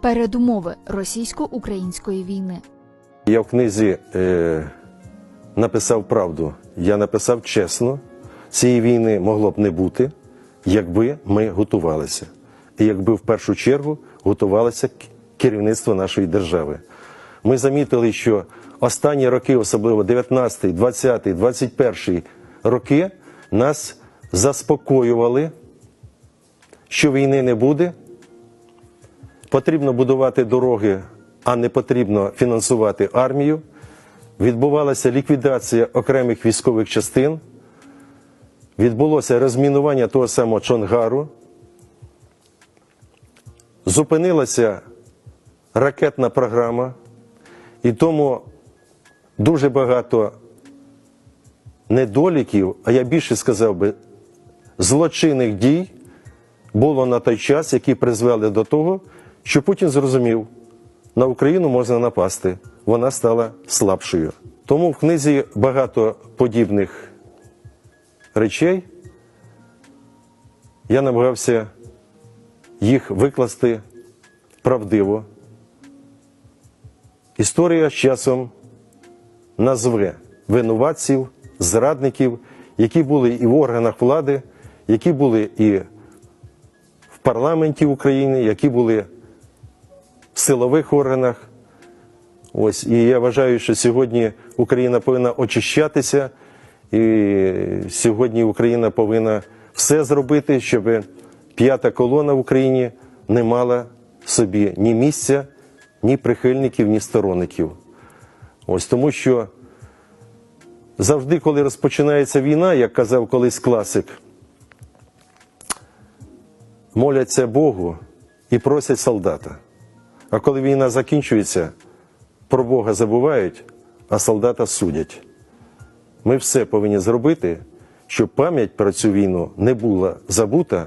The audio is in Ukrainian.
Передумови російсько-української війни. Я в книзі е, написав правду. Я написав чесно, цієї війни могло б не бути, якби ми готувалися. І якби в першу чергу готувалося керівництво нашої держави. Ми замітили, що останні роки, особливо 19, 20, 21 роки, нас заспокоювали, що війни не буде, потрібно будувати дороги, а не потрібно фінансувати армію. Відбувалася ліквідація окремих військових частин, відбулося розмінування того самого Чонгару, зупинилася ракетна програма, і тому дуже багато недоліків, а я більше сказав би, злочинних дій було на той час, які призвели до того, що Путін зрозумів, на Україну можна напасти, вона стала слабшою. Тому в книзі багато подібних речей. Я намагався їх викласти правдиво. Історія з часом назве винуватців, зрадників, які були і в органах влади, які були і в парламенті України, які були в силових органах. Ось і я вважаю, що сьогодні Україна повинна очищатися, і сьогодні Україна повинна все зробити, щоб п'ята колона в Україні не мала собі ні місця, ні прихильників, ні сторонників. Ось тому що завжди, коли розпочинається війна, як казав колись класик, моляться Богу і просять солдата. А коли війна закінчується, про Бога забувають, а солдата судять. Ми все повинні зробити, щоб пам'ять про цю війну не була забута,